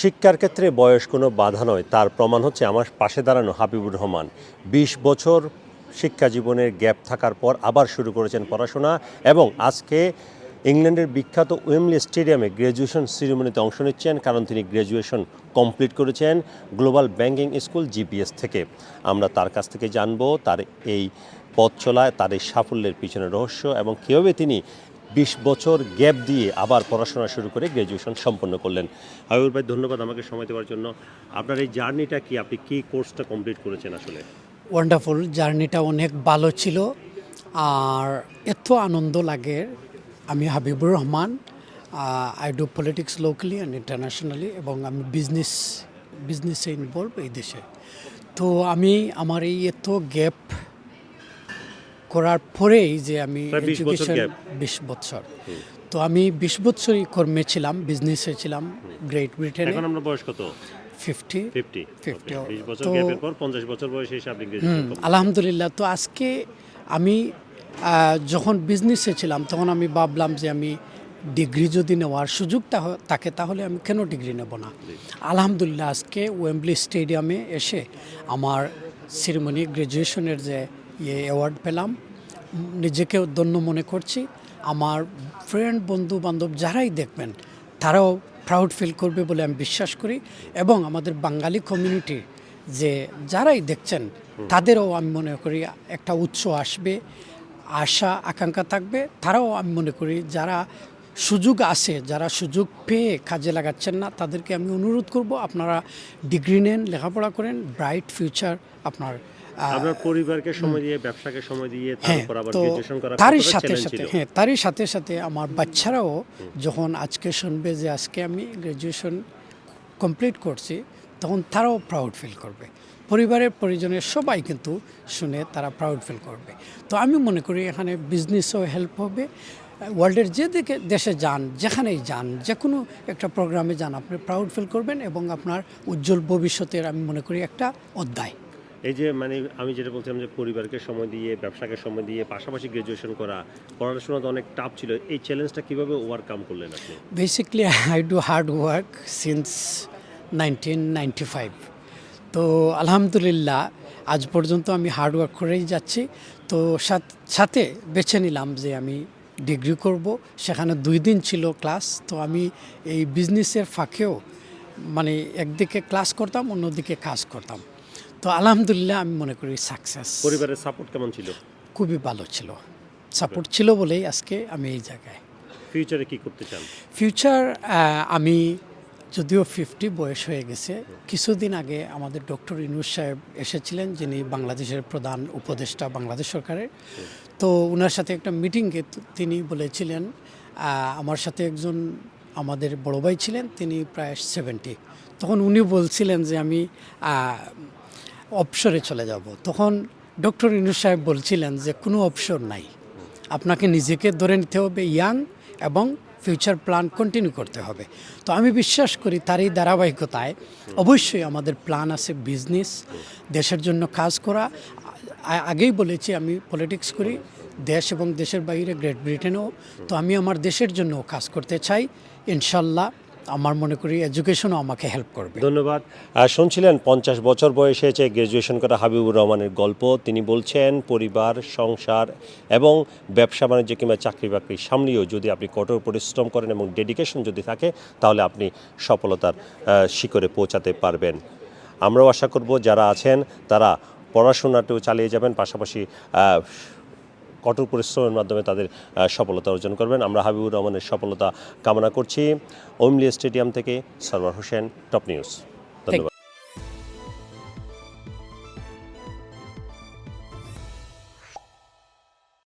শিক্ষার ক্ষেত্রে বয়স কোনো বাধা নয়, তার প্রমাণ হচ্ছে আমার পাশে দাঁড়ানো হাবিবুর রহমান। বিশ বছর শিক্ষা জীবনের গ্যাপ থাকার পর আবার শুরু করেছেন পড়াশোনা এবং আজকে ইংল্যান্ডের বিখ্যাত ওয়েমলি স্টেডিয়ামে গ্র্যাজুয়েশন সেরিমনিতে অংশ নিচ্ছেন, কারণ তিনি গ্র্যাজুয়েশন কমপ্লিট করেছেন গ্লোবাল ব্যাংকিং স্কুল জিপিএস থেকে। আমরা তার কাছ থেকে জানব তার এই পথ চলায়, তার এই সাফল্যের পিছনে রহস্য এবং কীভাবে তিনি বিশ বছর গ্যাপ দিয়ে আবার পড়াশোনা শুরু করে গ্র্যাজুয়েশন সম্পন্ন করলেন। হাবিবুর ভাই, ধন্যবাদ আমাকে সময় দেওয়ার জন্য। আপনার এই জার্নিটা কি? আপনি কি কোর্সটা কমপ্লিট করেছেন আসলে? ওয়ান্ডারফুল জার্নিটা অনেক ভালো ছিল। আর এত আনন্দ লাগে। আমি Habibur Rahman I do politics locally and internationally এবং আমি বিজনেস বিজনেসে ইনভলভ এই দেশে। তো আমি আমার এই এত গ্যাপ করার পরেই যে আমি প্রায় 20 বছর এডুকেশন বিশ বছর। তো আমি বিশ বছরই কর্মে ছিলাম বিজনেসে ছিলাম গ্রেট ব্রিটেনে এখন আমরা বয়স কত? ফিফটি ফিফটি 50 তো- পঞ্চাশ বছর বয়সে এসে আলহামদুলিল্লাহ। তো আজকে আমি যখন বিজনেসে ছিলাম তখন আমি ভাবলাম যে আমি ডিগ্রি যদি নেওয়ার সুযোগটা থাকে তাহলে আমি কেন ডিগ্রি নেব না? আলহামদুলিল্লাহ আজকে ওয়েম্বলি স্টেডিয়ামে এসে আমার সিরিমনি গ্র্যাজুয়েশনের যে ইয়ে অ্যাওয়ার্ড পেলাম। উম, নিজেকেও ধন্য মনে করছি। আমার ফ্রেন্ড বন্ধু বান্ধব যারাই দেখবেন তারাও প্রাউড ফিল করবে বলে আমি বিশ্বাস করি এবং আমাদের বাঙালি কমিউনিটি যে যারাই দেখছেন তাদেরও আমি মনে করি একটা উৎস আসবে আশা আকাঙ্ক্ষা থাকবে। তারাও আমি মনে করি যারা সুযোগ আছে যারা সুযোগ পেয়ে কাজে লাগাচ্ছেন না তাদেরকে আমি অনুরোধ করব আপনারা ডিগ্রি নেন লেখাপড়া করেন ব্রাইট ফিউচার আপনার আপনার পরিবারকে সময় দিয়ে ব্যবসাকে সময় দিয়ে হ্যাঁ তারপর আবার তো গ্র্যাজুয়েশন করা তারই সাথে সাথে হ্যাঁ তারই সাথে সাথে আমার বাচ্চারাও যখন আজকে শুনবে যে আজকে আমি গ্র্যাজুয়েশন কমপ্লিট করছি তখন তারাও প্রাউড ফিল করবে। পরিবারের পরিজনের সবাই কিন্তু শুনে তারা প্রাউড ফিল করবে। তো আমি মনে করি এখানে বিজনেসও হেল্প হবে। ওয়ার্ল্ডের যে দিকে দেশে যান যেখানেই যান যে কোনো একটা প্রোগ্রামে যান আপনি প্রাউড ফিল করবেন এবং আপনার উজ্জ্বল ভবিষ্যতের আমি মনে করি একটা অধ্যায়। এই যে মানে আমি যেটা বলছিলাম যে পরিবারকে সময় দিয়ে ব্যবসাকে সময় দিয়ে পাশাপাশি গ্র্যাজুয়েশন করা পড়াশোনা তো অনেক টাফ ছিল এই চ্যালেঞ্জটা কীভাবে ওভারকাম করলেন আপনি? Basically, I do hard work since 1995. তো আলহামদুলিল্লাহ আজ পর্যন্ত আমি হার্ড ওয়ার্ক করেই যাচ্ছি। তো সাথে বেছে নিলাম যে আমি ডিগ্রি করব। সেখানে দুই দিন ছিল ক্লাস তো আমি এই বিজনেসের ফাঁকেও মানে একদিকে ক্লাস করতাম অন্যদিকে কাজ করতাম। তো আলহামদুলিল্লাহ আমি মনে করি সাকসেস পরিবারের সাপোর্ট কেমন ছিল? খুবই ভালো ছিল। সাপোর্ট ছিল বলেই আজকে আমি এই জায়গায়। ফিউচারে কি করতে চান? ফিউচার আমি যদিও ফিফটি বয়স হয়ে গেছে কিছুদিন আগে আমাদের ডক্টর ইনুস সাহেব এসেছিলেন যিনি বাংলাদেশের প্রধান উপদেষ্টা বাংলাদেশ সরকারের। তো ওনার সাথে একটা মিটিংয়ে তিনি বলেছিলেন আমার সাথে একজন আমাদের বড় ভাই ছিলেন তিনি প্রায় সেভেন্টি তখন উনি বলছিলেন যে আমি অবসরে চলে যাব। তখন ডক্টর ইনুস সাহেব বলছিলেন যে, কোনো অবসর নাই। আপনাকে নিজেকে ধরে নিতে হবে ইয়াং এবং ফিউচার প্ল্যান কন্টিনিউ করতে হবে। তো আমি বিশ্বাস করি তার এই ধারাবাহিকতায় অবশ্যই আমাদের প্ল্যান আছে বিজনেস, দেশের জন্য কাজ করা। আগেই বলেছি আমি পলিটিক্স করি, দেশ এবং দেশের বাইরে গ্রেট ব্রিটেনেও। তো আমি আমার দেশের জন্য কাজ করতে চাই, ইনশাল্লাহ। আমার মনে করি এডুকেশনও আমাকে হেল্প করবে। ধন্যবাদ। শুনছিলেন পঞ্চাশ বছর বয়সে যে গ্র্যাজুয়েশন করা হাবিবুর রহমানের গল্প, তিনি বলছেন, পরিবার, সংসার এবং ব্যবসা বাণিজ্য কিংবা চাকরি বাকরি সামলিয়েও যদি আপনি কঠোর পরিশ্রম করেন এবং ডেডিকেশন যদি থাকে, তাহলে আপনি সফলতার শিখরে পৌঁছাতে পারবেন। আমরাও আশা করব যারা আছেন, তারা পড়াশোনাটাও চালিয়ে যাবেন, পাশাপাশি কঠোর পরিশ্রমের মাধ্যমে তাদের সফলতা অর্জন করবেন। আমরা হাবিবুর রহমানের সফলতা কামনা করছি। ওমলি স্টেডিয়াম থেকে সরওয়ার হোসেন, টপ নিউজ। ধন্যবাদ।